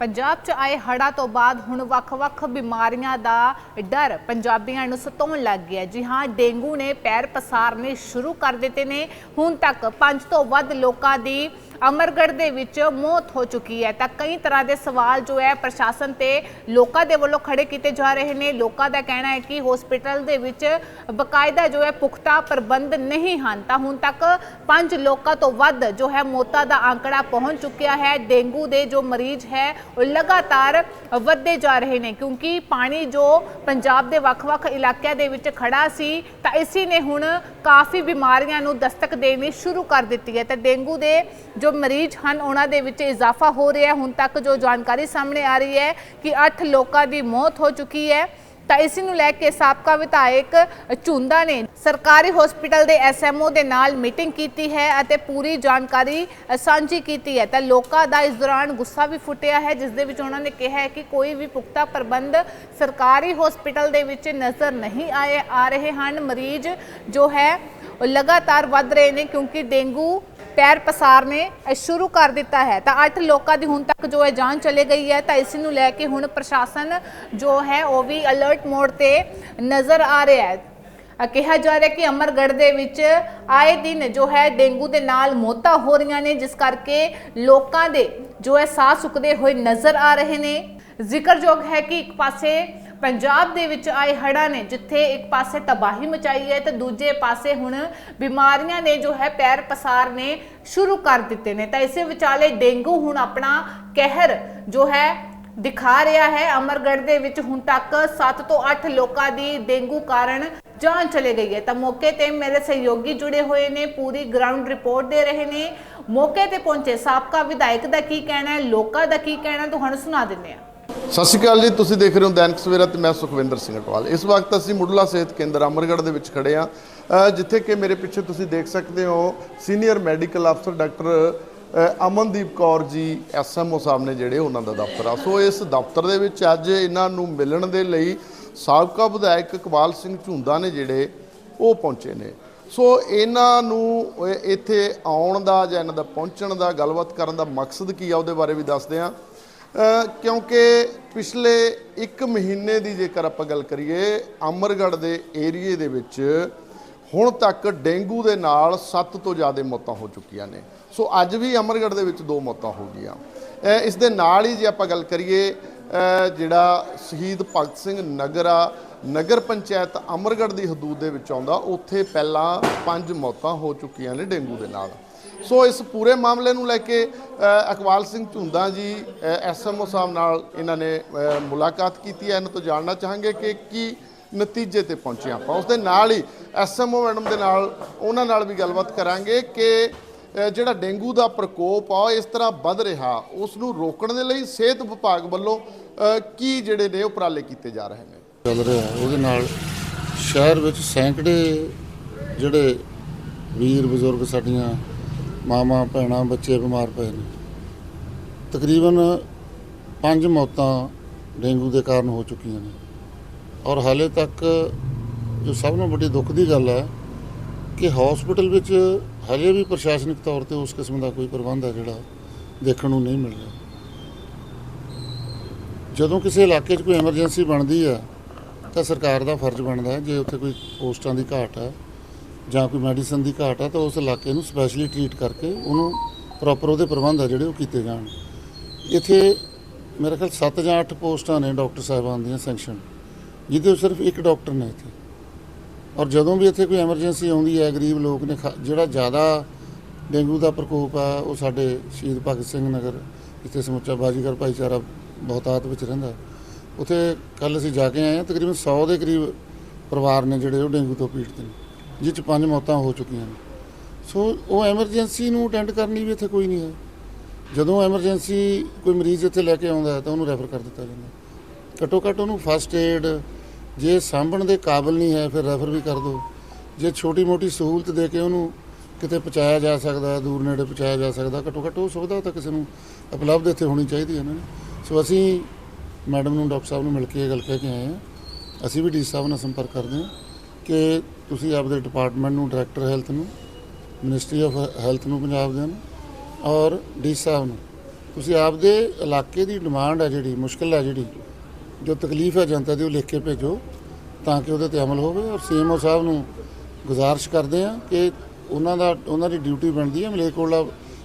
ਪੰਜਾਬ 'ਚ ਆਏ ਹੜ੍ਹਾਂ ਤੋਂ ਬਾਅਦ ਹੁਣ ਵੱਖ-ਵੱਖ ਬਿਮਾਰੀਆਂ ਦਾ ਡਰ ਪੰਜਾਬੀਆਂ ਨੂੰ ਸਤਾਉਣ ਲੱਗ ਗਿਆ ਜੀ ਹਾਂ, ਡੇਂਗੂ ਨੇ ਪੈਰ ਪਸਾਰਨੇ ਸ਼ੁਰੂ ਕਰ ਦਿੱਤੇ ਨੇ। ਹੁਣ ਤੱਕ 5 ਤੋਂ ਵੱਧ ਲੋਕਾਂ ਦੀ ਅਮਰਗੜ੍ਹ ਦੇ ਵਿੱਚ ਮੌਤ ਹੋ ਚੁੱਕੀ ਹੈ। ਤਾਂ ਕਈ ਤਰ੍ਹਾਂ ਦੇ ਸਵਾਲ ਜੋ ਹੈ ਪ੍ਰਸ਼ਾਸਨ ਤੇ ਲੋਕਾਂ ਦੇ ਵੱਲੋਂ ਖੜੇ ਕੀਤੇ ਜਾ ਰਹੇ ਨੇ। ਲੋਕਾਂ ਦਾ ਕਹਿਣਾ ਹੈ ਕਿ ਹਸਪੀਟਲ ਦੇ ਵਿੱਚ ਬਕਾਇਦਾ ਜੋ ਹੈ ਪੁਖਤਾ ਪ੍ਰਬੰਧ ਨਹੀਂ ਹਨ। ਤਾਂ ਹੁਣ ਤੱਕ 5 ਲੋਕਾਂ ਤੋਂ ਵੱਧ ਜੋ ਹੈ ਮੌਤਾਂ ਦਾ ਅੰਕੜਾ ਪਹੁੰਚ ਚੁੱਕਿਆ ਹੈ। ਡੇਂਗੂ ਦੇ ਜੋ ਮਰੀਜ਼ ਹੈ, ਉਹ ਲਗਾਤਾਰ ਵੱਧਦੇ ਜਾ ਰਹੇ ਨੇ। ਕਿਉਂਕਿ ਪਾਣੀ ਜੋ ਪੰਜਾਬ ਦੇ ਵੱਖ-ਵੱਖ ਇਲਾਕਿਆਂ ਦੇ ਵਿੱਚ ਖੜਾ ਸੀ, ਤਾਂ ਇਸੀ ਨੇ ਹੁਣ ਕਾਫੀ ਬਿਮਾਰੀਆਂ ਨੂੰ ਦਸਤਕ ਦੇਣੀ ਸ਼ੁਰੂ ਕਰ ਦਿੱਤੀ ਹੈ। ਤਾਂ ਡੇਂਗੂ ਦੇ ਜੋ ਮਰੀਜ਼ ਹਨ, ਉਹਨਾਂ ਦੇ ਵਿੱਚ ਇਜ਼ਾਫਾ ਹੋ ਰਿਹਾ ਹੈ। ਹੁਣ ਤੱਕ ਜੋ ਜਾਣਕਾਰੀ ਸਾਹਮਣੇ ਆ ਰਹੀ ਹੈ ਕਿ 8 ਲੋਕਾਂ ਦੀ ਮੌਤ ਹੋ ਚੁੱਕੀ ਹੈ, ਤਾਂ ਇਸ ਨੂੰ ਲੈ ਕੇ ਸਾਬਕਾ ਵਿਧਾਇਕ ਝੁੰਦਾ ਨੇ ਸਰਕਾਰੀ ਹਸਪੀਟਲ ਦੇ ਐਸਐਮਓ ਦੇ ਨਾਲ ਮੀਟਿੰਗ ਕੀਤੀ ਹੈ ਅਤੇ ਪੂਰੀ ਜਾਣਕਾਰੀ ਸਾਂਝੀ ਕੀਤੀ ਹੈ। ਤਾਂ ਲੋਕਾਂ ਦਾ ਇਸ ਦੌਰਾਨ ਗੁੱਸਾ ਵੀ ਫੁੱਟਿਆ ਹੈ, ਜਿਸ ਦੇ ਵਿੱਚ ਉਹਨਾਂ ਨੇ ਕਿਹਾ ਹੈ ਕਿ ਕੋਈ ਵੀ ਪੁਖਤਾ ਪ੍ਰਬੰਧ ਸਰਕਾਰੀ ਹਸਪੀਟਲ ਦੇ ਵਿੱਚ ਨਜ਼ਰ ਨਹੀਂ ਆਏ, ਆ ਰਹੇ ਹਨ। ਮਰੀਜ਼ ਜੋ ਹੈ ਲਗਾਤਾਰ ਵੱਧ ਰਹੇ ਨੇ ਕਿਉਂਕਿ ਡੇਂਗੂ ਪੈਰ ਪਸਾਰਨੇ ਸ਼ੁਰੂ ਕਰ ਦਿੱਤਾ ਹੈ। ਤਾਂ 8 ਲੋਕਾਂ ਦੀ ਹੁਣ ਤੱਕ ਜੋ ਹੈ ਜਾਨ ਚਲੇ ਗਈ ਹੈ, ਤਾਂ ਇਸ ਨੂੰ ਲੈ ਕੇ ਹੁਣ ਪ੍ਰਸ਼ਾਸਨ ਜੋ ਹੈ, ਉਹ ਵੀ ਅਲਰਟ ਮੋਡ ਤੇ ਨਜ਼ਰ ਆ ਰਿਹਾ ਹੈ। ਕਿਹਾ ਜਾ ਰਿਹਾ ਕਿ ਅਮਰਗੜ੍ਹ ਦੇ ਵਿੱਚ ਆਏ ਦਿਨ ਜੋ ਹੈ, ਡੇਂਗੂ ਦੇ ਨਾਲ ਮੌਤਾਂ ਹੋ ਰਹੀਆਂ ਨੇ, ਜਿਸ ਕਰਕੇ ਲੋਕਾਂ ਦੇ ਜੋ ਹੈ, ਸਾਹ ਸੁੱਕਦੇ ਹੋਏ ਨਜ਼ਰ ਆ ਰਹੇ ਨੇ। ਜ਼ਿਕਰਯੋਗ ਹੈ ਕਿ ਇੱਕ ਪਾਸੇ ਪੰਜਾਬ ਦੇ ਵਿੱਚ ਆਏ ਹੜ੍ਹਾਂ ਨੇ, ਜਿੱਥੇ ਇੱਕ ਪਾਸੇ ਤਬਾਹੀ ਮਚਾਈ ਹੈ ਤੇ ਦੂਜੇ ਪਾਸੇ ਹੁਣ ਬਿਮਾਰੀਆਂ ਨੇ ਜੋ ਹੈ ਪੈਰ ਪਸਾਰ ਨੇ ਸ਼ੁਰੂ ਕਰ ਦਿੱਤੇ ਨੇ। ਤਾਂ ਇਸੇ ਵਿਚਾਲੇ ਡੇਂਗੂ ਹੁਣ ਆਪਣਾ ਕਹਿਰ ਜੋ ਹੈ ਦਿਖਾ ਰਿਹਾ ਹੈ। ਅਮਰਗੜ੍ਹ ਦੇ ਵਿੱਚ ਹੁਣ ਤੱਕ 7 ਤੋਂ 8 ਲੋਕਾਂ ਦੀ ਡੇਂਗੂ ਕਾਰਨ ਜਾਨ ਚਲੇ ਗਈ ਹੈ। ਤਾਂ ਮੌਕੇ ਤੇ ਮੇਰੇ ਸਹਿਯੋਗੀ ਜੁੜੇ ਹੋਏ ਨੇ, ਪੂਰੀ ਗਰਾਊਂਡ ਰਿਪੋਰਟ ਦੇ ਰਹੇ ਨੇ। ਮੌਕੇ ਤੇ ਪਹੁੰਚੇ ਸਾਬਕਾ ਵਿਧਾਇਕ ਦਾ ਕੀ ਕਹਿਣਾ ਹੈ, ਲੋਕਾਂ ਦਾ ਕੀ ਕਹਿਣਾ ਤੁਹਾਨੂੰ ਸੁਣਾ ਦਿੰਦੇ ਹਾਂ। ਸਤਿ ਸ਼੍ਰੀ ਅਕਾਲ ਜੀ, ਤੁਸੀਂ ਦੇਖ ਰਹੇ ਹੋ ਦੈਨਿਕ ਸਵੇਰਾ ਤੇ ਮੈਂ ਸੁਖਵਿੰਦਰ ਸਿੰਘ ਅਟਵਾਲ। ਇਸ ਵਕਤ ਅਸੀਂ ਮੁੱਢਲਾ ਸਿਹਤ ਕੇਂਦਰ ਅਮਰਗੜ੍ਹ ਦੇ ਵਿੱਚ ਖੜੇ ਆ ਜਿੱਥੇ ਕਿ ਮੇਰੇ ਪਿੱਛੇ ਤੁਸੀਂ ਦੇਖ ਸਕਦੇ ਹੋ ਸੀਨੀਅਰ ਮੈਡੀਕਲ ਅਫਸਰ ਡਾਕਟਰ ਅਮਨਦੀਪ ਕੌਰ ਜੀ ਐਸਐਮਓ ਸਾਹਿਬ ਨੇ ਜਿਹੜੇ ਉਹਨਾਂ ਦਾ ਦਫ਼ਤਰ ਆ। ਸੋ ਇਸ ਦਫ਼ਤਰ ਦੇ ਵਿੱਚ ਅੱਜ ਇਹਨਾਂ ਨੂੰ ਮਿਲਣ ਦੇ ਲਈ ਸਾਬਕਾ ਵਿਧਾਇਕ ਇਕਬਾਲ ਸਿੰਘ ਝੁੰਦਾ ਨੇ ਜਿਹੜੇ, ਉਹ ਪਹੁੰਚੇ ਨੇ। ਸੋ ਇਹਨਾਂ ਨੂੰ ਇੱਥੇ ਆਉਣ ਦਾ ਜਾਂ ਇਹਨਾਂ ਦਾ ਪਹੁੰਚਣ ਦਾ, ਗੱਲਬਾਤ ਕਰਨ ਦਾ ਮਕਸਦ ਕੀ ਆ ਉਹਦੇ ਬਾਰੇ ਵੀ ਦੱਸਦੇ ਆ ਕਿਉਂਕਿ ਪਿਛਲੇ 1 ਮਹੀਨੇ ਦੀ ਜੇਕਰ ਆਪਾਂ ਗੱਲ ਕਰੀਏ, ਅਮਰਗੜ੍ਹ ਦੇ ਏਰੀਏ ਦੇ ਵਿੱਚ ਹੁਣ ਤੱਕ ਡੇਂਗੂ ਦੇ ਨਾਲ 7 ਤੋਂ ਜ਼ਿਆਦਾ ਮੌਤਾਂ ਹੋ ਚੁੱਕੀਆਂ ਨੇ। ਸੋ ਅੱਜ ਵੀ ਅਮਰਗੜ੍ਹ ਦੇ ਵਿੱਚ ਦੋ ਮੌਤਾਂ ਹੋ ਗਈਆਂ। ਇਸ ਦੇ ਨਾਲ ਹੀ ਜੇ ਆਪਾਂ ਗੱਲ ਕਰੀਏ ਜਿਹੜਾ ਸ਼ਹੀਦ ਭਗਤ ਸਿੰਘ ਨਗਰ ਆ, ਨਗਰ ਪੰਚਾਇਤ ਅਮਰਗੜ੍ਹ ਦੀ ਹਦੂਦ ਦੇ ਵਿੱਚ ਆਉਂਦਾ, ਉੱਥੇ ਪਹਿਲਾਂ ਪੰਜ ਮੌਤਾਂ ਹੋ ਚੁੱਕੀਆਂ ਨੇ ਡੇਂਗੂ ਦੇ ਨਾਲ। ਸੋ ਇਸ ਪੂਰੇ ਮਾਮਲੇ ਨੂੰ ਲੈ ਕੇ ਅ, ਅਕਵਾਲ ਸਿੰਘ ਝੁੰਦਾ ਜੀ ਐਸਐਮਓ ਸਾਹਿਬ ਨਾਲ ਇਹਨਾਂ ਨੇ ਮੁਲਾਕਾਤ ਕੀਤੀ ਹੈ। ਇਹਨਾਂ ਤੋਂ ਜਾਣਨਾ ਚਾਹਾਂਗੇ ਕਿ ਕੀ ਨਤੀਜੇ ਤੇ ਪਹੁੰਚੇ ਆਪਾਂ। ਉਸ ਦੇ ਨਾਲ ਹੀ ਐਸਐਮਓ ਮੈਡਮ ਦੇ ਨਾਲ ਉਹਨਾਂ ਨਾਲ ਵੀ ਗੱਲਬਾਤ ਕਰਾਂਗੇ ਕਿ ਜਿਹੜਾ ਡੇਂਗੂ ਦਾ ਪ੍ਰਕੋਪ ਆ ਉਹ ਇਸ ਤਰ੍ਹਾਂ ਵੱਧ ਰਿਹਾ। ਉਸ ਨੂੰ ਰੋਕਣ ਦੇ ਲਈ ਸਿਹਤ ਵਿਭਾਗ ਵੱਲੋਂ ਕੀ ਜਿਹੜੇ ਨੇ ਉਪਰਾਲੇ ਕੀਤੇ ਜਾ ਰਹੇ ਨੇ? ਚੱਲ ਰਿਹਾ ਉਹਦੇ ਨਾਲ ਸ਼ਹਿਰ ਵਿੱਚ ਸੈਂਕੜੇ ਜਿਹੜੇ ਵੀਰ ਬਜ਼ੁਰਗ ਸਾਡੀਆਂ ਮਾਵਾਂ, ਭੈਣਾਂ, ਬੱਚੇ ਬਿਮਾਰ ਪਏ ਨੇ। ਤਕਰੀਬਨ ਪੰਜ ਮੌਤਾਂ ਡੇਂਗੂ ਦੇ ਕਾਰਨ ਹੋ ਚੁੱਕੀਆਂ ਨੇ। ਔਰ ਹਾਲੇ ਤੱਕ ਜੋ ਸਭ ਨੂੰ ਵੱਡੀ ਦੁੱਖ ਦੀ ਗੱਲ ਹੈ ਕਿ ਹਸਪੀਟਲ ਵਿੱਚ ਹਜੇ ਵੀ ਪ੍ਰਸ਼ਾਸਨਿਕ ਤੌਰ ਤੇ ਉਸ ਕਿਸਮ ਦਾ ਕੋਈ ਪ੍ਰਬੰਧ ਹੈ ਜਿਹੜਾ ਦੇਖਣ ਨੂੰ ਨਹੀਂ ਮਿਲ ਰਿਹਾ। ਜਦੋਂ ਕਿਸੇ ਇਲਾਕੇ 'ਚ ਕੋਈ ਐਮਰਜੈਂਸੀ ਬਣਦੀ ਹੈ ਤਾਂ ਸਰਕਾਰ ਦਾ ਫਰਜ਼ ਬਣਦਾ ਹੈ, ਜੇ ਉੱਥੇ ਕੋਈ ਪੋਸਟਾਂ ਦੀ ਘਾਟ ਹੈ ਜਾਂ ਕੋਈ ਮੈਡੀਸਨ ਦੀ ਘਾਟ ਹੈ ਤਾਂ ਉਸ ਇਲਾਕੇ ਨੂੰ ਸਪੈਸ਼ਲੀ ਟ੍ਰੀਟ ਕਰਕੇ ਉਹਨੂੰ ਪ੍ਰੋਪਰ ਉਹਦੇ ਪ੍ਰਬੰਧ ਆ ਜਿਹੜੇ ਉਹ ਕੀਤੇ ਜਾਣ। ਇੱਥੇ ਮੇਰੇ ਖਿਆਲ 7 ਜਾਂ 8 ਪੋਸਟਾਂ ਨੇ ਡਾਕਟਰ ਸਾਹਿਬਾਨ ਦੀਆਂ ਸੈਂਕਸ਼ਨ ਜਿਹਦੇ ਵਿੱਚ ਸਿਰਫ ਇੱਕ ਡਾਕਟਰ ਨੇ ਇੱਥੇ। ਔਰ ਜਦੋਂ ਵੀ ਇੱਥੇ ਕੋਈ ਐਮਰਜੈਂਸੀ ਆਉਂਦੀ ਹੈ, ਗਰੀਬ ਲੋਕ ਨੇ ਖਾ- ਜਿਹੜਾ ਜ਼ਿਆਦਾ ਡੇਂਗੂ ਦਾ ਪ੍ਰਕੋਪ ਆ, ਉਹ ਸਾਡੇ ਸ਼ਹੀਦ ਭਗਤ ਸਿੰਘ ਨਗਰ ਇੱਥੇ ਸਮੁੱਚਾ ਬਾਜੀਗਰ ਭਾਈਚਾਰਾ ਬਹੁਤਾਤ ਵਿੱਚ ਰਹਿੰਦਾ। ਉੱਥੇ ਕੱਲ ਅਸੀਂ ਜਾ ਕੇ ਆਏ ਹਾਂ, ਤਕਰੀਬਨ 100 ਦੇ ਕਰੀਬ ਪਰਿਵਾਰ ਨੇ ਜਿਹੜੇ ਉਹ ਡੇਂਗੂ ਤੋਂ ਪੀੜਤ ਨੇ। ਜਿਸ 'ਚ ਪੰਜ ਮੌਤਾਂ ਹੋ ਚੁੱਕੀਆਂ ਨੇ। ਸੋ ਉਹ ਐਮਰਜੈਂਸੀ ਨੂੰ ਅਟੈਂਡ ਕਰਨੀ ਵੀ ਇੱਥੇ ਕੋਈ ਨਹੀਂ ਹੈ। ਜਦੋਂ ਐਮਰਜੈਂਸੀ ਕੋਈ ਮਰੀਜ਼ ਇੱਥੇ ਲੈ ਕੇ ਆਉਂਦਾ ਤਾਂ ਉਹਨੂੰ ਰੈਫਰ ਕਰ ਦਿੱਤਾ ਜਾਂਦਾ ਘੱਟੋ ਘੱਟ ਉਹਨੂੰ ਫਸਟ ਏਡ ਜੇ ਸਾਂਭਣ ਦੇ ਕਾਬਿਲ ਨਹੀਂ ਹੈ ਫਿਰ ਰੈਫਰ ਵੀ ਕਰ ਦਿਓ ਜੇ ਛੋਟੀ ਮੋਟੀ ਸਹੂਲਤ ਦੇ ਕੇ ਉਹਨੂੰ ਕਿਤੇ ਪਹੁੰਚਾਇਆ ਜਾ ਸਕਦਾ ਹੈ, ਦੂਰ ਨੇੜੇ ਪਹੁੰਚਾਇਆ ਜਾ ਸਕਦਾ, ਘੱਟੋ ਘੱਟ ਉਹ ਸੁਵਿਧਾ ਤਾਂ ਕਿਸੇ ਨੂੰ ਉਪਲਬਧ ਇੱਥੇ ਹੋਣੀ ਚਾਹੀਦੀ ਹੈ ਨਾ। ਸੋ ਅਸੀਂ ਮੈਡਮ ਨੂੰ, ਡਾਕਟਰ ਸਾਹਿਬ ਨੂੰ ਮਿਲ ਕੇ ਇਹ ਗੱਲ ਕਹਿ ਕੇ ਆਏ ਹਾਂ। ਅਸੀਂ ਵੀ ਡੀ ਸਾਹਿਬ ਨਾਲ ਸੰਪਰਕ ਕਰਦੇ ਹਾਂ ਕਿ ਤੁਸੀਂ ਆਪਦੇ ਡਿਪਾਰਟਮੈਂਟ ਨੂੰ, ਡਾਇਰੈਕਟਰ ਹੈਲਥ ਨੂੰ, ਮਿਨਿਸਟਰੀ ਆਫ ਹੈਲਥ ਨੂੰ, ਪੰਜਾਬ ਦੇ ਨੂੰ ਔਰ ਡੀ ਸਾਹਿਬ ਨੂੰ, ਤੁਸੀਂ ਆਪਦੇ ਇਲਾਕੇ ਦੀ ਡਿਮਾਂਡ ਹੈ ਜਿਹੜੀ, ਮੁਸ਼ਕਲ ਹੈ ਜਿਹੜੀ, ਜੋ ਤਕਲੀਫ ਹੈ ਜਨਤਾ ਦੀ ਉਹ ਲਿਖ ਕੇ ਭੇਜੋ ਤਾਂ ਕਿ ਉਹਦੇ ਤੇ ਅਮਲ ਹੋਵੇ ਔਰ ਸੀਐਮਓ ਸਾਹਿਬ ਨੂੰ ਗੁਜ਼ਾਰਿਸ਼ ਕਰਦੇ ਆ ਕਿ ਉਹਨਾਂ ਦਾ, ਉਹਨਾਂ ਦੀ ਡਿਊਟੀ ਬਣਦੀ ਹੈ, ਮਲੇਰਕੋਟਲਾ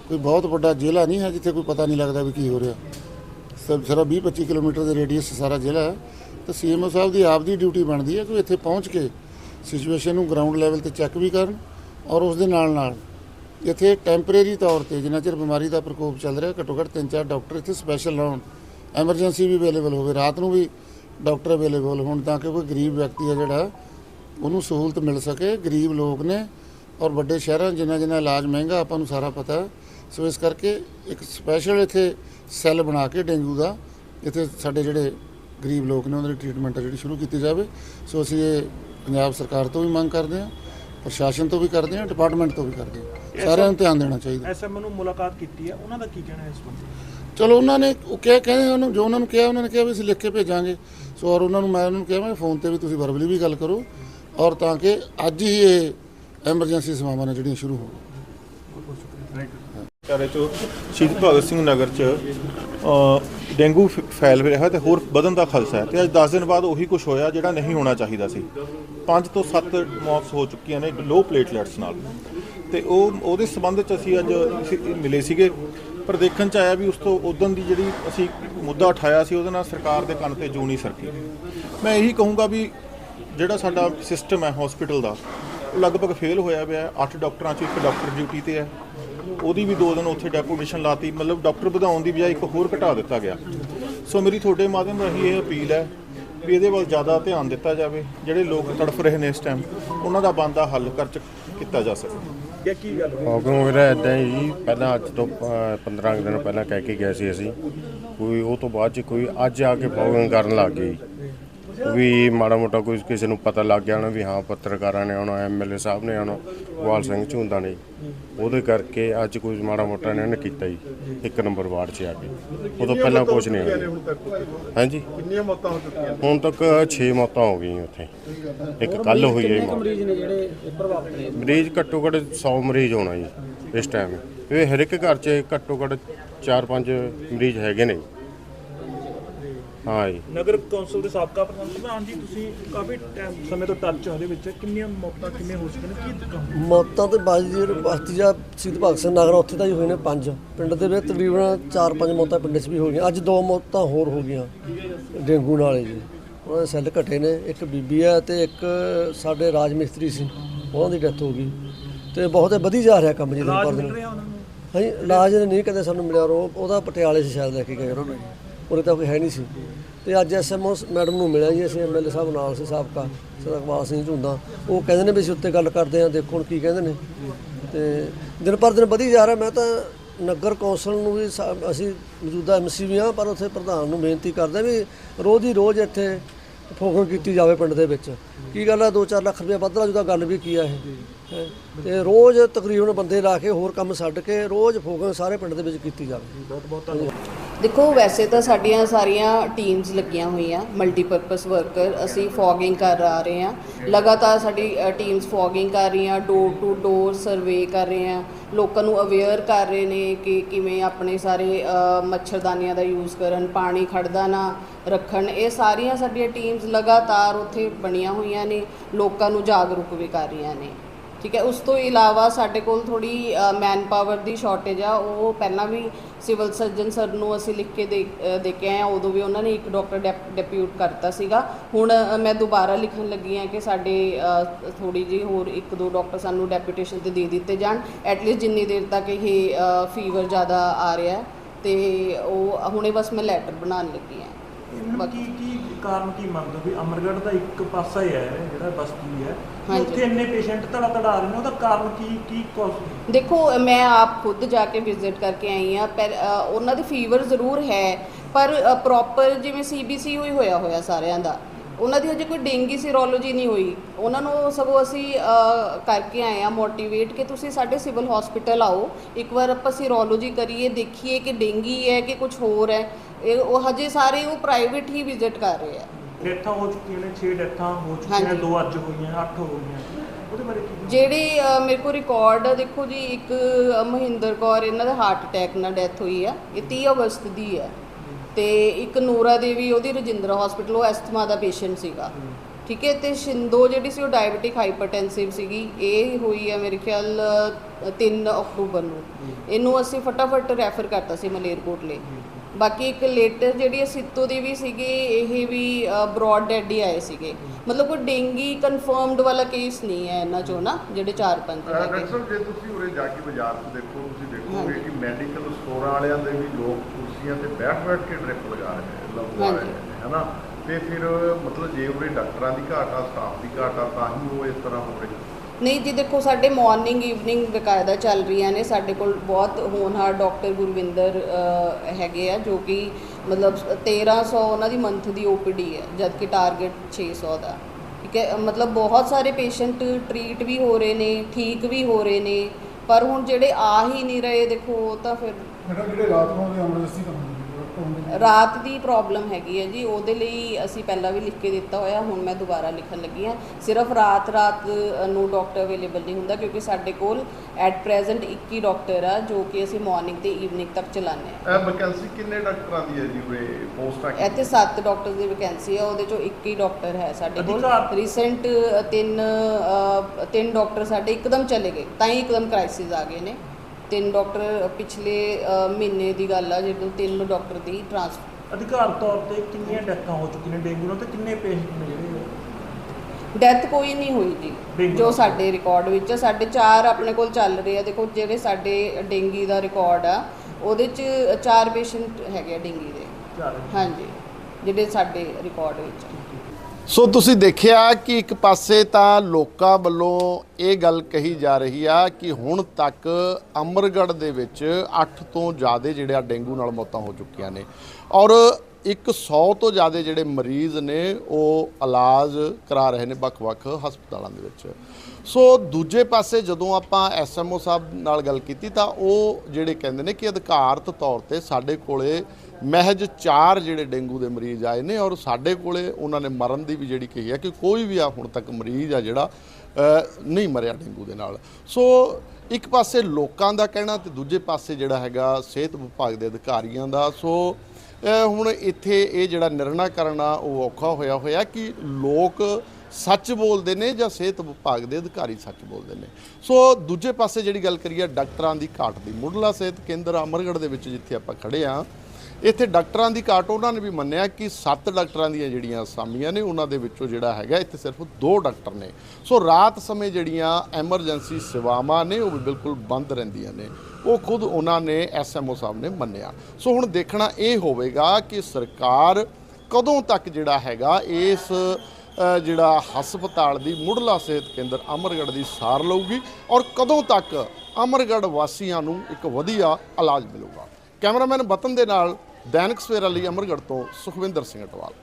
ਕੋਈ ਬਹੁਤ ਵੱਡਾ ਜ਼ਿਲ੍ਹਾ ਨਹੀਂ ਹੈ ਜਿੱਥੇ ਕੋਈ ਪਤਾ ਨਹੀਂ ਲੱਗਦਾ ਵੀ ਕੀ ਹੋ ਰਿਹਾ। ਸਭ ਸਾਰਾ 20 25 ਕਿਲੋਮੀਟਰ ਦੇ ਰੇਡੀਅਸ ਸਾਰਾ ਜ਼ਿਲ੍ਹਾ ਹੈ, ਤਾਂ ਸੀਐਮਓ ਸਾਹਿਬ ਦੀ ਆਪ ਦੀ ਡਿਊਟੀ ਬਣਦੀ ਹੈ ਕਿ ਇੱਥੇ ਪਹੁੰਚ ਕੇ ਸਿਚੁਏਸ਼ਨ ਨੂੰ ਗਰਾਊਂਡ ਲੈਵਲ ਤੇ ਚੈੱਕ ਵੀ ਕਰਨ ਔਰ ਉਸ ਦੇ ਨਾਲ ਨਾਲ ਇੱਥੇ ਟੈਂਪਰੇਰੀ ਤੌਰ ਤੇ ਜਿੰਨਾ ਚਿਰ ਬਿਮਾਰੀ ਦਾ ਪ੍ਰਕੋਪ ਚੱਲ ਰਿਹਾ, ਘੱਟੋ ਘੱਟ ਤਿੰਨ ਚਾਰ ਡਾਕਟਰ ਇੱਥੇ ਸਪੈਸ਼ਲ ਲਾਉਣ ਐਮਰਜੈਂਸੀ ਵੀ ਅਵੇਲੇਬਲ ਹੋਵੇ, ਰਾਤ ਨੂੰ ਵੀ ਡਾਕਟਰ ਅਵੇਲੇਬਲ ਹੋਣ ਤਾਂ ਕਿ ਕੋਈ ਗਰੀਬ ਵਿਅਕਤੀ ਹੈ ਜਿਹੜਾ ਉਹਨੂੰ ਸਹੂਲਤ ਮਿਲ ਸਕੇ, ਗਰੀਬ ਲੋਕ ਨੇ ਔਰ ਵੱਡੇ ਸ਼ਹਿਰਾਂ 'ਚ ਜਿੰਨਾ ਜਿੰਨਾ ਇਲਾਜ ਮਹਿੰਗਾ ਆਪਾਂ ਨੂੰ ਸਾਰਾ ਪਤਾ ਸੋ ਇਸ ਕਰਕੇ ਇੱਕ ਸਪੈਸ਼ਲ ਇੱਥੇ ਸੈੱਲ ਬਣਾ ਕੇ ਡੇਂਗੂ ਦਾ, ਇੱਥੇ ਸਾਡੇ ਜਿਹੜੇ ਗਰੀਬ ਲੋਕ ਨੇ, ਉਹਨਾਂ ਦੀ ਟ੍ਰੀਟਮੈਂਟ ਜਿਹੜੀ ਸ਼ੁਰੂ ਕੀਤੀ ਜਾਵੇ, ਸੋ ਅਸੀਂ ਇਹ ਪੰਜਾਬ ਸਰਕਾਰ ਤੋਂ ਵੀ ਮੰਗ ਕਰਦੇ ਹਾਂ ਪ੍ਰਸ਼ਾਸਨ ਤੋਂ ਵੀ ਕਰਦੇ ਹਾਂ ਡਿਪਾਰਟਮੈਂਟ ਤੋਂ ਵੀ ਕਰਦੇ ਹਾਂ। ਸਾਰਿਆਂ ਨੂੰ ਧਿਆਨ ਦੇਣਾ ਚਾਹੀਦਾ। ਐਸਐਮ ਨੂੰ ਮੁਲਾਕਾਤ ਕੀਤੀ ਹੈ ਉਹਨਾਂ ਦਾ ਕੀ ਕਹਿਣਾ ਹੈ ਇਸ ਬਾਰੇ ਚਲੋ ਉਹਨਾਂ ਨੇ ਉਹ ਕਿਹਾ ਕਹਿੰਦੇ ਉਹਨੂੰ ਜੋ ਉਹਨਾਂ ਨੂੰ ਕਿਹਾ ਉਹਨਾਂ ਨੇ ਕਿਹਾ ਵੀ ਅਸੀਂ ਲਿਖ ਕੇ ਭੇਜਾਂਗੇ। ਸੋ ਔਰ ਉਹਨਾਂ ਨੂੰ ਮੈਂ ਉਹਨਾਂ ਨੂੰ ਕਿਹਾ ਮੈਂ ਫੋਨ ਤੇ ਵੀ ਤੁਸੀਂ ਵਰਬਲੀ ਵੀ ਗੱਲ ਕਰੋ। ਔਰ ਤਾਂ ਕਿ ਅੱਜ ਹੀ ਇਹ ਐਮਰਜੈਂਸੀ ਸੇਵਾਵਾਂ ਨੇ ਜਿਹੜੀਆਂ ਸ਼ੁਰੂ ਹੋਣ ਚਾਰੇ ਚ ਸ਼ਹੀਦ ਭਗਤ ਸਿੰਘ ਨਗਰ ਚ ਡੇਂਗੂ ਫ- ਫੈਲ ਰਿਹਾ ਹੈ ਤੇ ਹੋਰ ਵਧਣ ਦਾ ਖਦਸ਼ਾ ਹੈ ਤੇ ਅੱਜ 10 ਦਿਨ ਬਾਅਦ ਉਹੀ ਕੁਝ ਹੋਇਆ ਜਿਹੜਾ ਨਹੀਂ ਹੋਣਾ ਚਾਹੀਦਾ ਸੀ। 5 ਤੋਂ 7 ਮੌਤਾਂ ਹੋ ਚੁੱਕੀਆਂ ਨੇ ਲੋ ਪਲੇਟਲੈਟਸ ਨਾਲ। ਤੇ ਉਹ, ਉਹਦੇ ਸੰਬੰਧ ਚ ਅਸੀਂ ਅੱਜ ਅਸੀਂ ਮਿਲੇ ਸੀਗੇ ਪਰ ਦੇਖਣ ਚ ਆਇਆ ਵੀ ਉਸ ਤੋਂ ਉਦੋਂ ਦੀ ਜਿਹੜੀ ਅਸੀਂ ਮੁੱਦਾ ਉਠਾਇਆ ਸੀ ਉਹਦੇ ਨਾਲ ਸਰਕਾਰ ਦੇ ਕੰਨ ਤੇ ਜੂ ਨਹੀਂ ਸਰਕੀ। ਮੈਂ ਇਹੀ ਕਹੂੰਗਾ ਵੀ ਜਿਹੜਾ ਸਾਡਾ ਸਿਸਟਮ ਹੈ ਹਸਪੀਟਲ ਦਾ, ਉਹ ਲਗਭਗ ਫੇਲ ਹੋਇਆ ਪਿਆ ਅੱਠ ਡਾਕਟਰਾਂ 'ਚੋਂ ਇੱਕ ਡਾਕਟਰ ਡਿਊਟੀ ਤੇ ਹੈ। ਉਹਦੀ ਵੀ 2 ਦਿਨ ਉੱਥੇ ਡੈਪੂਟੇਸ਼ਨ ਲਾਤੀ ਮਤਲਬ ਡਾਕਟਰ ਵਧਾਉਣ ਦੀ ਬਜਾਏ ਇੱਕ ਹੋਰ ਘਟਾ ਦਿੱਤਾ ਗਿਆ। ਸੋ ਮੇਰੀ ਤੁਹਾਡੇ ਮਾਧਿਅਮ ਰਾਹੀਂ ਇਹ ਅਪੀਲ ਹੈ ਵੀ ਇਹਦੇ ਵੱਲ ਜ਼ਿਆਦਾ ਧਿਆਨ ਦਿੱਤਾ ਜਾਵੇ ਜਿਹੜੇ ਲੋਕ ਤੜਫ ਰਹੇ ਨੇ ਇਸ ਟਾਈਮ ਉਹਨਾਂ ਦਾ ਬਣਦਾ ਹੱਲ ਕਰ ਚ ਕੀਤਾ ਜਾ ਸਕੇ। ਇਹ ਕੀ ਗੱਲ ਹੋਈ? ਮੇਰਾ ਇਦਾਂ ਹੀ ਪਹਿਲਾਂ ਅੱਜ ਤੋਂ ਅ, 15 ਕੁ ਦਿਨ ਪਹਿਲਾਂ ਕਹਿ ਕੇ ਗਏ ਸੀ ਅਸੀਂ ਕੋਈ ਉਹ ਤੋਂ ਬਾਅਦ ਚ ਕੋਈ ਅੱਜ ਆ ਕੇ ਪ੍ਰੋਬਲਮ ਕਰਨ ਲੱਗ ਗਈ। ਵੀ ਮਾੜਾ ਮੋਟਾ ਕੋਈ ਕਿਸੇ ਨੂੰ ਪਤਾ ਲੱਗ ਗਿਆ ਨਾ ਵੀ ਹਾਂ ਪੱਤਰਕਾਰਾਂ ਨੇ ਆਉਣਾ ਐਮਐਲਏ ਸਾਹਿਬ ਨੇ ਆਉਣਾ ਵਾਲ ਸਿੰਘ ਝੁੰਦਾ ਨੇ। ਉਹਦੇ ਕਰਕੇ ਅੱਜ ਕੋਈ ਮਾੜਾ ਮੋਟਾ ਇਹਨਾਂ ਨੇ ਕੀਤਾ ਜੀ ਇੱਕ ਨੰਬਰ ਵਾਰਡ 'ਚ ਆ ਕੇ। ਉਦੋਂ ਪਹਿਲਾਂ ਕੁਝ ਨਹੀਂ ਹੋਇਆ। ਹਾਂਜੀ? ਕਿੰਨੀਆਂ ਮੌਤਾਂ ਹੋ ਚੁੱਕੀਆਂ ਹੁਣ ਤੱਕ 6 ਮੌਤਾਂ ਹੋ ਗਈਆਂ ਉੱਥੇ। ਇੱਕ ਕੱਲ ਹੋਈ ਹੈ। ਮਰੀਜ਼ ਨੇ ਜਿਹੜੇ ਪ੍ਰਭਾਵਿਤ ਨੇ? ਮਰੀਜ਼ ਘੱਟੋ ਘੱਟ 100 ਮਰੀਜ਼ ਹੋਣਾ ਜੀ ਇਸ ਟਾਈਮ ਇਹ ਹਰ ਇੱਕ ਘਰ 'ਚ ਘੱਟੋ ਘੱਟ 4-5 ਮਰੀਜ਼ ਹੈਗੇ ਨੇ। ਹਾਂ ਜੀ। ਨਗਰ ਕੌਂਸਲ ਦੇ ਸਾਬਕਾ ਪ੍ਰਧਾਨ ਪ੍ਰਧਾਨ ਜੀ ਤੁਸੀਂ ਕਾਫੀ ਟਾਈਮ ਸਮੇਂ ਤੋਂ ਟੱਚ ਹੋ ਦੇ ਵਿੱਚ। ਕਿੰਨੀਆਂ ਮੌਤਾਂ ਕਿੰਨੇ ਹੋ ਚੁੱਕੀਆਂ ਨੇ? ਕੀ ਕਹੋਗੇ? ਮੌਤਾਂ ਤੇ ਬਾਜੀ ਬਸਤੀ ਜਾਂ ਸ਼ਹੀਦ ਭਗਤ ਸਿੰਘ ਨਗਰ ਉੱਥੇ ਤਾਂ ਹੀ ਹੋਏ ਨੇ ਪੰਜ। ਪਿੰਡ ਦੇ ਵਿੱਚ ਤਕਰੀਬਨ 4-5 ਮੌਤਾਂ ਪਿੰਡ 'ਚ ਵੀ ਹੋ ਗਈਆਂ। ਅੱਜ ਦੋ ਮੌਤਾਂ ਹੋਰ ਹੋ ਗਈਆਂ ਡੇਂਗੂ ਨਾਲ ਜੀ। ਉਹਨਾਂ ਦੇ ਸੈੱਲ ਘਟੇ ਨੇ। ਇੱਕ ਬੀਬੀ ਹੈ ਤੇ ਇੱਕ ਸਾਡੇ ਰਾਜ ਮਿਸਤਰੀ ਸੀ। ਉਹਨਾਂ ਦੀ ਡੈਥ ਹੋ ਗਈ। ਤੇ ਬਹੁਤ ਵਧੀ ਜਾ ਰਿਹਾ ਕੰਮ ਜੀ। ਦਿਨ ਪਰ ਦਿਨ ਹਾਂਜੀ ਇਲਾਜ ਨਹੀਂ ਕਦੇ ਸਾਨੂੰ ਮਿਲਿਆ ਰੋ ਉਹਦਾ ਪਟਿਆਲੇ ਸੀ ਸ਼ਾਇਦ ਲੈ ਕੇ ਗਏ ਉਹਨਾਂ ਨੇ। ਉਰੇ ਤਾਂ ਕੋਈ ਹੈ ਨਹੀਂ ਸੀ। ਤੇ ਅੱਜ ਐਸਐਮਓ ਮੈਡਮ ਨੂੰ ਮਿਲਿਆ ਜੀ, ਅਸੀਂ ਐਮਐਲਏ ਸਾਹਿਬ ਨਾਲ ਸੀ, ਸਾਬਕਾ ਸਰਕਵਾਲ ਸਿੰਘ ਝੁੰਦਾ। ਉਹ ਕਹਿੰਦੇ ਨੇ ਵੀ ਅਸੀਂ ਉੱਤੇ ਗੱਲ ਕਰਦੇ ਹਾਂ, ਦੇਖੋ ਹੁਣ ਕੀ ਕਹਿੰਦੇ ਨੇ। ਤੇ ਦਿਨ ਪਰ ਦਿਨ ਵਧੀ ਜਾ ਰਿਹਾ, ਮੈਂ ਤਾਂ ਨਗਰ ਕੌਂਸਲ ਨੂੰ ਵੀ ਸਾ- ਅਸੀਂ ਮੌਜੂਦਾ ਐਮਸੀ ਵੀ ਹਾਂ, ਪਰ ਉੱਥੇ ਪ੍ਰਧਾਨ ਨੂੰ ਬੇਨਤੀ ਕਰਦੇ ਵੀ ਰੋਜ਼ ਹੀ ਰੋਜ਼ ਇੱਥੇ ਫੋਕਸ ਕੀਤੀ ਜਾਵੇ ਪਿੰਡ ਦੇ ਵਿੱਚ। ਕੀ ਗੱਲ ਆ 2-4 ਲੱਖ ਰੁਪਏ ਵੱਧਦਾ ਜੂਦਾ ਗੱਲ ਵੀ ਕੀ ਆ ਇਹ? ਤੇ ਰੋਜ਼ ਤਕਰੀਬਨ ਬੰਦੇ ਲਾ ਕੇ ਹੋਰ ਕੰਮ ਛੱਡ ਕੇ ਰੋਜ਼ ਫੋਕਸ ਸਾਰੇ ਪਿੰਡ ਦੇ ਵਿੱਚ ਕੀਤੀ ਜਾਵੇ। ਬਹੁਤ ਬਹੁਤ ਧੰਨਵਾਦ। ਦੇਖੋ ਵੈਸੇ ਤਾਂ ਸਾਡੀਆਂ ਸਾਰੀਆਂ ਟੀਮਸ ਲੱਗੀਆਂ ਹੋਈਆਂ ਮਲਟੀਪਰਪਸ ਵਰਕਰ ਅਸੀਂ ਫੌਗਿੰਗ ਕਰ ਆ ਰਹੇ ਹਾਂ। ਲਗਾਤਾਰ ਸਾਡੀ ਟੀਮਸ ਫੌਗਿੰਗ ਕਰ ਰਹੀਆਂ ਡੋਰ ਟੂ ਡੋਰ ਸਰਵੇ ਕਰ ਰਹੇ ਹਾਂ। ਲੋਕਾਂ ਨੂੰ ਅਵੇਅਰ ਕਰ ਰਹੇ ਨੇ ਕਿ ਕਿਵੇਂ ਆਪਣੇ ਸਾਰੇ ਮੱਛਰਦਾਨੀਆਂ ਦਾ ਯੂਜ਼ ਕਰਨ ਪਾਣੀ ਖੜਦਾ ਨਾ ਰੱਖਣ। ਇਹ ਸਾਰੀਆਂ ਸਾਡੀਆਂ ਟੀਮਸ ਲਗਾਤਾਰ ਉੱਥੇ ਬਣੀਆਂ ਹੋਈਆਂ ਨੇ। ਲੋਕਾਂ ਨੂੰ ਜਾਗਰੂਕ ਵੀ ਕਰ ਰਹੀਆਂ ਨੇ। ਠੀਕ ਹੈ, ਉਸ ਤੋਂ ਇਲਾਵਾ ਸਾਡੇ ਕੋਲ ਥੋੜੀ ਮੈਨ ਪਾਵਰ ਦੀ ਸ਼ਾਰਟੇਜ ਆ, ਉਹ ਪਹਿਲਾਂ ਵੀ ਸਿਵਲ ਸਰਜਨ ਸਰ ਨੂੰ ਅਸੀਂ ਲਿਖ ਕੇ ਦੇ ਦੇ ਕੇ ਆਏ ਹਾਂ, ਉਦੋਂ ਵੀ ਉਹਨਾਂ ਨੇ ਇੱਕ ਡਾਕਟਰ ਡੈਪਿਊਟ ਕਰਤਾ ਸੀਗਾ। ਹੁਣ ਮੈਂ ਦੁਬਾਰਾ ਲਿਖਣ ਲੱਗੀ ਹਾਂ ਕਿ ਸਾਡੇ ਥੋੜੀ ਜੀ ਹੋਰ ਇੱਕ ਦੋ ਡਾਕਟਰ ਸਾਨੂੰ ਡੈਪੂਟੇਸ਼ਨ ਤੇ ਦੇ ਦਿੱਤੇ ਜਾਣ। ਐਟਲੀਸਟ ਜਿੰਨੀ ਦੇਰ ਤੱਕ ਇਹ ਫੀਵਰ ਜ਼ਿਆਦਾ ਆ ਰਿਹਾ ਹੈ, ਤੇ ਉਹ, ਹੁਣੇ ਬਸ ਮੈਂ ਲੈਟਰ ਬਣਾਉਣ ਲੱਗੀ ਹਾਂ। ਬਾਕੀ ਕੀ ਕਾਰਨ ਕੀ ਮੰਨਦੇ ਹੋ? ਵੀ ਅਮਰਗੜ੍ਹ ਦਾ ਇੱਕ ਪਾਸਾ ਹੀ ਹੈ ਜਿਹੜਾ ਬਸਤੀ ਹੈ। ਹਾਂਜੀ। ਉੱਥੇ ਇੰਨੇ ਪੇਸ਼ੈਂਟ ਧੜਾ ਧੜਾ ਰਹੇ ਨੇ ਉਹਦਾ ਕਾਰਨ ਕੀ ਕੀ cause- ਦੇਖੋ ਮੈਂ ਆਪ ਖੁਦ ਜਾ ਕੇ ਵਿਜ਼ਿਟ ਕਰਕੇ ਆਈ ਆ ਪਰ ਅ, ਉਹਨਾਂ ਦੇ ਫੀਵਰ ਜ਼ਰੂਰ ਹੈ ਪਰ ਪ੍ਰੋਪਰ ਜਿਵੇਂ ਸੀਬੀਸੀ ਹੋਈ ਹੋਇਆ ਹੋਇਆ ਸਾਰਿਆਂ ਦਾ। ਉਹਨਾਂ ਦੀ ਹਜੇ ਕੋਈ ਡੇਂਗੀ ਸੀਰੋਲੋਜੀ ਨਹੀਂ ਹੋਈ। ਉਹਨਾਂ ਨੂੰ ਸਗੋਂ ਅਸੀਂ ਅ, ਕਰਕੇ ਆਏ ਆ ਮੋਟੀਵੇਟ ਕਿ ਤੁਸੀਂ ਸਾਡੇ ਸਿਵਲ ਹਸਪੀਟਲ ਆਓ। ਇੱਕ ਵਾਰ ਆਪਾਂ ਸੀਰੋਲੋਜੀ ਕਰੀਏ ਦੇਖੀਏ ਕਿ ਡੇਂਗੀ ਹੈ ਕਿ ਕੁਝ ਹੋਰ ਹੈ। ਇਹ ਉਹ ਹਜੇ ਸਾਰੇ ਉਹ ਪ੍ਰਾਈਵੇਟ ਹੀ ਵਿਜ਼ਿਟ ਕਰ ਰਹੇ ਆ। ਡੈਥਾਂ ਹੋ ਚੁੱਕੀਆਂ ਨੇ 6 ਡੈਥਾਂ ਹੋ ਚੁੱਕੀਆਂ ਨੇ ਹਾਂਜੀ। ਦੋ ਅੱਜ ਹੋਈਆਂ 8 ਹੋ ਗਈਆਂ। ਉਹਦੇ ਬਾਰੇ ਕੀ ਜਿਹੜੀ ਅ, ਮੇਰੇ ਕੋਲ ਰਿਕਾਰਡ ਦੇਖੋ ਜੀ ਇੱਕ ਅ, ਮਹਿੰਦਰ ਕੌਰ ਇਹਨਾਂ ਦਾ ਹਾਰਟ ਅਟੈਕ ਨਾਲ ਡੈਥ ਹੋਈ ਆ। ਇਹ 30 ਅਗਸਤ ਦੀ ਹੈ ਤੇ ਇੱਕ ਨੂਰਾ ਦੇਵੀ ਉਹਦੀ ਰਜਿੰਦਰਾ ਹਸਪੀਟਲ ਉਹ ਐਸਥਮਾ ਦਾ ਪੇਸ਼ੈਂਟ ਸੀਗਾ। ਠੀਕ ਹੈ ਤੇ ਸ਼ਿੰਦੋ ਜਿਹੜੀ ਸੀ ਉਹ ਡਾਇਬੀਟਿਕ ਹਾਈਪਰਟੈਂਸਿਵ ਸੀਗੀ। ਇਹ ਹੋਈ ਆ ਮੇਰੇ ਖਿਆਲ ਅ, 3 ਅਕਤੂਬਰ ਨੂੰ। ਇਹਨੂੰ ਅਸੀਂ ਫਟਾਫਟ ਰੈਫਰ ਕਰਤਾ ਸੀ ਮਲੇਰਕੋਟਲੇ ਬਾਕੀ ਇੱਕ ਲੇਟਰ ਜਿਹੜੀ ਹੈ ਸਿੱਤੋ ਦੀ ਵੀ ਸੀਗੀ ਇਹ ਵੀ ਬ੍ਰੌਡ ਡੈਡ ਹੀ ਆਏ ਸੀਗੇ। ਮਤਲਬ ਕੋਈ ਡੇਂਗੀ ਕਨਫਰਮਡ ਵਾਲਾ ਕੇਸ ਨਹੀਂ ਹੈ ਇਹਨਾਂ ਚੋਂ ਨਾ ਜਿਹੜੇ ਚਾਰ ਪੰਜ ਹੈਗੇ। ਡਾਕਟਰ ਸਾਹਿਬ ਜੇ ਤੁਸੀਂ ਉਰੇ ਜਾ ਕੇ ਬਾਜ਼ਾਰ 'ਚ ਦੇਖੋ ਤੁਸੀਂ ਦੇਖੋਗੇ ਕਿ ਮੈਡੀਕਲ ਸਟੋਰਾਂ ਵਾਲਿਆਂ ਦੇ ਵੀ ਲੋਕ ਕੁਰਸੀਆਂ ਤੇ ਬੈਠ ਬੈਠ ਕੇ ਡ੍ਰਿਪ ਲਗਾ ਰਹੇ ਲਗਵਾ ਰਹੇ। ਨੇ ਹਨਾ? ਤੇ ਫਿਰ ਮਤਲਬ ਜੇ ਉਰੇ ਡਾਕਟਰਾਂ ਦੀ ਘਾਟ ਆ ਸਟਾਫ ਦੀ ਘਾਟ ਆ ਤਾਂ ਹੀ ਉਹ ਇਸ ਤਰ੍ਹਾਂ ਹੋ ਰਹੀ ਨਹੀਂ ਜੀ ਦੇਖੋ ਸਾਡੇ ਮਾਰਨਿੰਗ ਈਵਨਿੰਗ ਬਕਾਇਦਾ ਚੱਲ ਰਹੀਆਂ ਨੇ। ਸਾਡੇ ਕੋਲ ਬਹੁਤ ਹੋਣਹਾਰ ਡਾਕਟਰ ਗੁਰਵਿੰਦਰ ਹੈਗੇ ਆ ਜੋ ਕਿ ਮਤਲਬ 1300 ਉਹਨਾਂ ਦੀ ਮੰਥ ਦੀ ਓਪੀਡੀ ਹੈ ਜਦ ਕਿ ਟਾਰਗੇਟ 600 ਦਾ। ਠੀਕ ਹੈ? ਮਤਲਬ ਬਹੁਤ ਸਾਰੇ ਪੇਸ਼ੈਂਟ ਟਰੀਟ ਵੀ ਹੋ ਰਹੇ ਨੇ ਠੀਕ ਵੀ ਹੋ ਰਹੇ ਨੇ ਪਰ ਹੁਣ ਜਿਹੜੇ ਆ ਹੀ ਨਹੀਂ ਰਹੇ ਦੇਖੋ ਉਹ ਤਾਂ ਫਿਰ ਮੈਡਮ ਜਿਹੜੇ ਰਾਤ ਨੂੰ ਐਮਰਜੈਂਸੀ ਕੰਮ ਹੁੰਦੀ ਰਾਤ ਦੀ ਪ੍ਰੋਬਲਮ ਹੈਗੀ ਹੈ ਜੀ ਉਹਦੇ ਲਈ ਅਸੀਂ ਪਹਿਲਾਂ ਵੀ ਲਿਖ ਕੇ ਦਿੱਤਾ ਹੋਇਆ ਹੁਣ ਮੈਂ ਦੁਬਾਰਾ ਲਿਖਣ ਲੱਗੀ ਹਾਂ। ਸਿਰਫ ਰਾਤ ਰਾਤ ਨੂੰ ਡਾਕਟਰ ਅਵੇਲੇਬਲ ਨਹੀਂ ਹੁੰਦਾ ਕਿਉਂਕਿ ਸਾਡੇ ਕੋਲ ਐਟ ਪ੍ਰੈਜ਼ੈਂਟ 21 ਡਾਕਟਰ ਆ ਜੋ ਕਿ ਅਸੀਂ ਮਾਰਨਿੰਗ ਤੇ ਈਵਨਿੰਗ ਤੱਕ ਚਲਾਉਂਦੇ ਹਾਂ। ਇਹ ਵੈਕੈਂਸੀ ਕਿੰਨੇ ਡਾਕਟਰਾਂ ਦੀ ਹੈ ਜੀ ਉਰੇ ਪੋਸਟਾਂ ਕੀ- ਇੱਥੇ 7 ਡਾਕਟਰ ਦੀ ਵੈਕੈਂਸੀ ਹੈ ਉਹਦੇ ਚੋਂ 21 ਡਾਕਟਰ ਹੈ ਸਾਡੇ ਕੋਲ। ਰੀਸੈਂਟ ਤਿੰਨ ਤਿੰਨ ਡਾਕਟਰ ਸਾਡੇ ਇੱਕਦਮ ਚਲੇ ਗਏ ਤਾਂ ਹੀ ਇੱਕਦਮ ਕ੍ਰਾਈਸਿਸ ਆ ਗਏ ਨੇ। ਤਿੰਨ ਡਾਕਟਰ ਪਿਛਲੇ ਅ, ਮਹੀਨੇ ਦੀ ਗੱਲ ਆ ਜਦੋਂ ਤਿੰਨ ਡਾਕਟਰ ਦੀ ਟ੍ਰਾਂਸਫਰ ਅਧਿਕਾਰ ਤੌਰ ਤੇ ਕਿੰਨੀਆਂ ਡੈਥਾਂ ਹੋ ਚੁੱਕੀਆਂ ਨੇ? ਡੇਂਗੂ ਨਾਲ ਤੇ ਕਿੰਨੇ ਪੇਸ਼ੈਂਟ ਨੇ ਜਿਹੜੇ ਡੈਥ ਕੋਈ ਨਹੀਂ ਹੋਈ ਜੀ ਡੇਂਗੂ ਜੋ ਨਾਲ? ਸਾਡੇ ਰਿਕਾਰਡ ਵਿੱਚ ਆ। ਸਾਡੇ ਚਾਰ ਆਪਣੇ ਕੋਲ ਚੱਲ ਰਹੇ ਆ। ਦੇਖੋ ਜਿਹੜੇ ਸਾਡੇ ਡੇਂਗੀ ਦਾ ਰਿਕਾਰਡ ਆ ਉਹਦੇ ਚ ਚਾਰ ਪੇਸ਼ੈਂਟ ਹੈਗੇ ਆ ਡੇਂਗੀ ਦੇ। ਹਾਂਜੀ ਜਿਹੜੇ ਸਾਡੇ ਰਿਕਾਰਡ ਵਿੱਚ ਆ। ਸੋ ਤੁਸੀਂ ਦੇਖਿਆ ਕਿ ਇੱਕ ਪਾਸੇ ਤਾਂ ਲੋਕਾਂ ਵੱਲੋਂ ਇਹ ਗੱਲ ਕਹੀ ਜਾ ਰਹੀ ਆ ਕਿ ਹੁਣ ਤੱਕ ਅਮਰਗੜ੍ਹ ਦੇ ਵਿੱਚ 8 ਤੋਂ ਜ਼ਿਆਦਾ ਜਿਹੜੇ ਆ ਡੇਂਗੂ ਨਾਲ ਮੌਤਾਂ ਹੋ ਚੁੱਕੀਆਂ ਨੇ। ਔਰ ਇੱਕ 100 ਤੋਂ ਜ਼ਿਆਦਾ ਜਿਹੜੇ ਮਰੀਜ਼ ਨੇ, ਉਹ ਇਲਾਜ ਕਰਾ ਰਹੇ ਨੇ ਵੱਖ-ਵੱਖ ਹਸਪਤਾਲਾਂ ਦੇ ਵਿੱਚ। ਸੋ ਦੂਜੇ ਪਾਸੇ ਜਦੋਂ ਆਪਾਂ ਐਸਐਮਓ ਸਾਹਿਬ ਨਾਲ ਗੱਲ ਕੀਤੀ ਤਾਂ ਉਹ ਜਿਹੜੇ ਕਹਿੰਦੇ ਨੇ ਕਿ ਅਧਿਕਾਰਤ ਤੌਰ ਤੇ ਸਾਡੇ ਕੋਲੇ ਮਹਿਜ 4 ਜਿਹੜੇ ਡੇਂਗੂ ਦੇ ਮਰੀਜ਼ ਆਏ ਨੇ ਔਰ ਸਾਡੇ ਕੋਲੇ ਉਹਨਾਂ ਨੇ ਮਰਨ ਦੀ ਵੀ ਜਿਹੜੀ ਕਹੀ ਹੈ ਕਿ ਕੋਈ ਵੀ ਆ ਹੁਣ ਤੱਕ ਮਰੀਜ਼ ਆ ਜਿਹੜਾ ਨਹੀਂ ਮਰਿਆ ਡੇਂਗੂ ਦੇ ਨਾਲ। ਸੋ ਇੱਕ ਪਾਸੇ ਲੋਕਾਂ ਦਾ ਕਹਿਣਾ ਤੇ ਦੂਜੇ ਪਾਸੇ ਜਿਹੜਾ ਹੈਗਾ ਸਿਹਤ ਵਿਭਾਗ ਦੇ ਅਧਿਕਾਰੀਆਂ ਦਾ। ਸੋ ਹੁਣ ਇੱਥੇ ਇਹ ਜਿਹੜਾ ਨਿਰਣਾ ਕਰਨਾ ਉਹ ਔਖਾ ਹੋਇਆ ਹੋਇਆ ਕਿ ਲੋਕ ਸੱਚ ਬੋਲਦੇ ਨੇ ਜਾਂ ਸਿਹਤ ਵਿਭਾਗ ਦੇ ਅਧਿਕਾਰੀ ਸੱਚ ਬੋਲਦੇ ਨੇ। ਸੋ ਦੂਜੇ ਪਾਸੇ ਜਿਹੜੀ ਗੱਲ ਕਰੀਏ, ਡਾਕਟਰਾਂ ਦੀ ਘਾਟ ਦੀ ਮੁੱਢਲਾ ਸਿਹਤ ਕੇਂਦਰ ਅਮਰਗੜ੍ਹ ਦੇ ਵਿੱਚ ਜਿੱਥੇ ਆਪਾਂ ਖੜੇ ਆ ਇੱਥੇ ਡਾਕਟਰਾਂ ਦੀ ਘਾਟ, ਉਹਨਾਂ ਨੇ ਵੀ ਮੰਨਿਆ ਕਿ 7 ਡਾਕਟਰਾਂ ਦੀਆਂ ਜਿਹੜੀਆਂ ਅਸਾਮੀਆਂ ਨੇ, ਉਹਨਾਂ ਦੇ ਵਿੱਚੋਂ ਜਿਹੜਾ ਹੈਗਾ, ਇੱਥੇ ਸਿਰਫ 2 ਡਾਕਟਰ ਨੇ। ਸੋ ਰਾਤ ਸਮੇਂ ਜਿਹੜੀਆਂ ਐਮਰਜੈਂਸੀ ਸੇਵਾਵਾਂ ਨੇ, ਉਹ ਵੀ ਬਿਲਕੁਲ ਬੰਦ ਰਹਿੰਦੀਆਂ ਨੇ। ਉਹ ਖੁਦ ਉਹਨਾਂ ਨੇ ਐਸਐਮਓ ਸਾਹਿਬ ਨੇ ਮੰਨਿਆ। ਸੋ ਹੁਣ ਦੇਖਣਾ ਇਹ ਹੋਵੇਗਾ ਕਿ ਸਰਕਾਰ ਕਦੋਂ ਤੱਕ ਜਿਹੜਾ ਹੈਗਾ, ਇਸ ਜਿਹੜਾ ਹਸਪਤਾਲ ਦੀ ਮੁੱਢਲਾ ਸਿਹਤ ਕੇਂਦਰ ਅਮਰਗੜ੍ਹ ਦੀ ਸਾਰ ਲਊਗੀ ਔਰ ਕਦੋਂ ਤੱਕ ਅਮਰਗੜ੍ਹ ਵਾਸੀਆਂ ਨੂੰ ਇੱਕ ਵਧੀਆ ਇਲਾਜ ਮਿਲੂਗਾ। ਕੈਮਰਾਮੈਨ ਵਤਨ ਦੇ ਨਾਲ ਦੈਨਿਕ ਸਵੇਰਾ ਲਈ ਅਮਰਗੜ੍ਹ ਤੋਂ ਸੁਖਵਿੰਦਰ ਸਿੰਘ ਅਟਵਾਲ।